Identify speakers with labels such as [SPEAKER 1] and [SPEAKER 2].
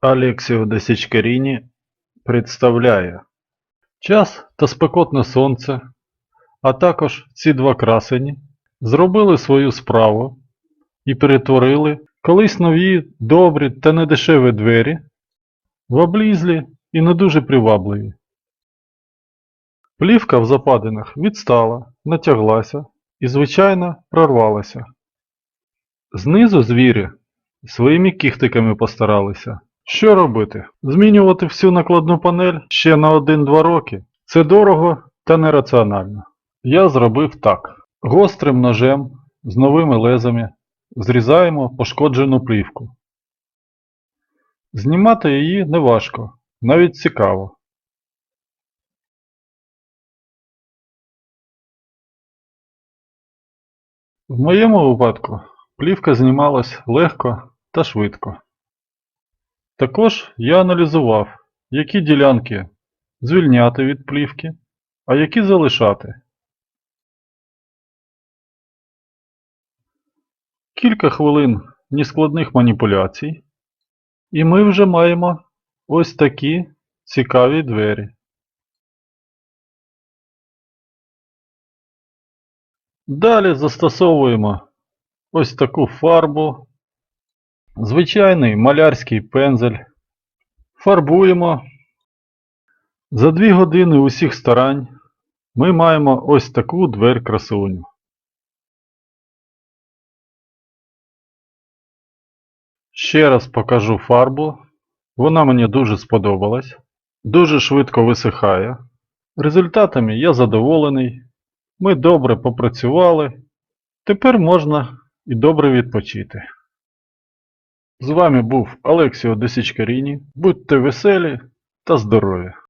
[SPEAKER 1] Алексіо Десічкаріні представляє Час та спекотне сонце, а також ці два красені зробили свою справу і перетворили колись нові, добрі та недешеві двері в облізлі і не дуже привабливі. Плівка в западинах відстала, натяглася і, звичайно, прорвалася. Знизу звірі своїми кіхтиками постаралися. Що робити? Змінювати всю накладну панель ще на 1-2 роки це дорого та нераціонально. Я зробив так. Гострим ножем з новими лезами зрізаємо пошкоджену плівку. Знімати її неважко, навіть цікаво. В моєму випадку плівка знімалась легко та швидко. Також я аналізував, які ділянки звільняти від плівки, а які залишати. Кілька хвилин нескладних маніпуляцій, і ми вже маємо ось такі цікаві двері. Далі застосовуємо ось таку фарбу, звичайний малярський пензель. Фарбуємо. За 2 години усіх старань ми маємо ось таку двері красуню. Ще раз покажу фарбу. Вона мені дуже сподобалась. Дуже швидко висихає. Результатами я задоволений. Ми добре попрацювали. Тепер можна і добре відпочити. З вами був Олексіо Десічкаріні. Будьте веселі та здорові!